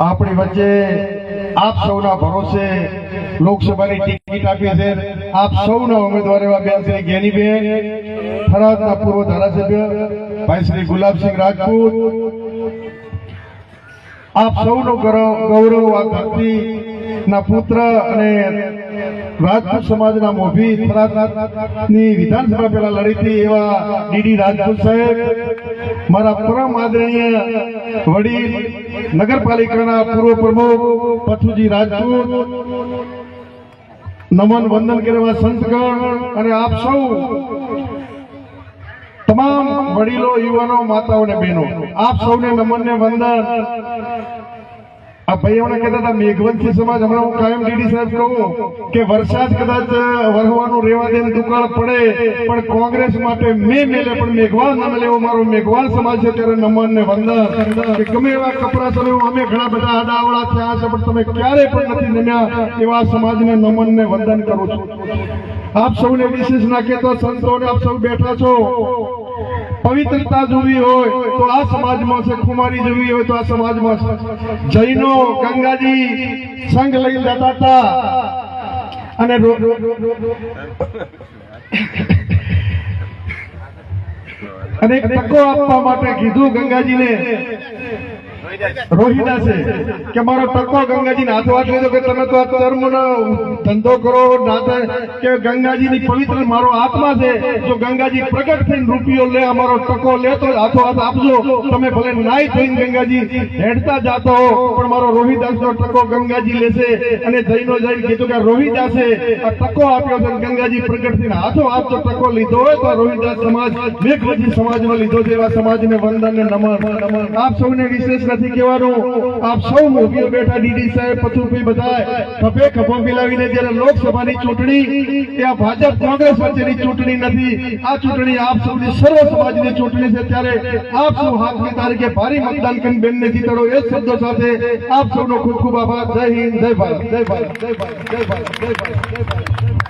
આપણી વચ્ચે આપ સૌના ભરોસે લોકસભાની ટિકિટ આપી છે. આપ સૌના ઉમેદવાર એવા બેન શ્રી જ્ઞાનીબેન થરાદના પૂર્વ ધારાસભ્ય ભાઈ શ્રી ગુલાબસિંહ રાજપૂત. આપ સૌનો ગૌરવ આ ધરતી ના પુત્ર અને રાજપૂત સમાજના મોભી થરાદની વિધાનસભા પેલા લડીતી એવા ડીડી રાજપૂત સાહેબ. મારા પરમ આદરણીય વડીલ નગરપાલિકાના પૂર્વ પ્રમુખ પથુજી રાજપૂત, નમન વંદન કરવા સંતગણ અને આપ સૌ તમામ વડીલો, યુવાનો, માતાઓ અને બહેનો, આપ સૌને નમન ને વંદન. આ ભાઈઓને કહેતા હતા, મેઘવંશી સમાજ, હમણાં હું કાયમ ડીડી સાહેબ કહું કે વરસાદ કદાચ વરવાનું રેવા દે દુકાળ પડે, પણ કોંગ્રેસ માટે મેં મેલે, પણ મેઘવાળ ના મેલે એવું મારો મેઘવાળ સમાજ છે ત્યારે નમન ને વંદન. કે ગમે એવા કપરા તમે અમે ઘણા બધા આડાવડા થયા છે, પણ તમે ક્યારે પણ નથી નમ્યા એવા સમાજને નમન ને વંદન કરું છું. આપ સૌને વિશેષ ના કહેતો સંતોને આપ સૌ બેઠા છો. પવિત્રતા જોવી હોય તો આ સમાજમાં છે, ખુમારી જોવી હોય તો આ સમાજમાં છે. જૈનો, ગંગાજી, સંઘ લઈ જતા હતા. અને અને એક તકો આપવા માટે કીધું ગંગાજીને. રોહિદાસે કે મારો ટકો ગંગાજીને હાથો હાથ લીધો કે તમે તો આ ધર્મનો ધંધો કરો નાતે કે ગંગાજીની પવિત્ર મારો આત્મા છે, જો ગંગાજી પ્રગટ થઈને રૂપિયો લે અમારો તકો લે, તો હાથો હાથ આપજો. તમે ભલે નાઈ થઈને ગંગાજી હેડતા જાતો હો, પણ મારો રોહિદાસનો ટકો ગંગાજી લેશે. અને જઈનો જઈને કીધું કે રોહિદાસે આ ટકો આપ્યો છે ગંગાજી પ્રગટ થઈને હાથો હાથ જો ટકો લીધો હોય, તો રોહિદાસ સમાજ મેઘવજી સમાજનો લીધો છે એવા સમાજને વંદન નમન. આપ સૌને વિશેષ નથી કહેવાનું. આપ સૌ મોભીઓ બેઠા ડીડી સાહેબ પથુભાઈ બધા ખભે ખભો મિલાવીને જ્યારે લોકસભાની ચૂંટણી આ ભાજપ કોંગ્રેસ વચ્ચેની ચૂંટણી નથી. આ ચૂંટણી આપ સૌની સર્વ સમાજની ચૂંટણી છે. ત્યારે આપ સૌ હાથની તારીખે ભારી મતદાન કરીને બેનને જીતાડો એ શબ્દો સાથે આપ સૌનો ખૂબ ખૂબ આભાર. જય હિન્દ, જય ભારત જય ભારત જય ભારત જય ભારત જય ભારત જય ભારત.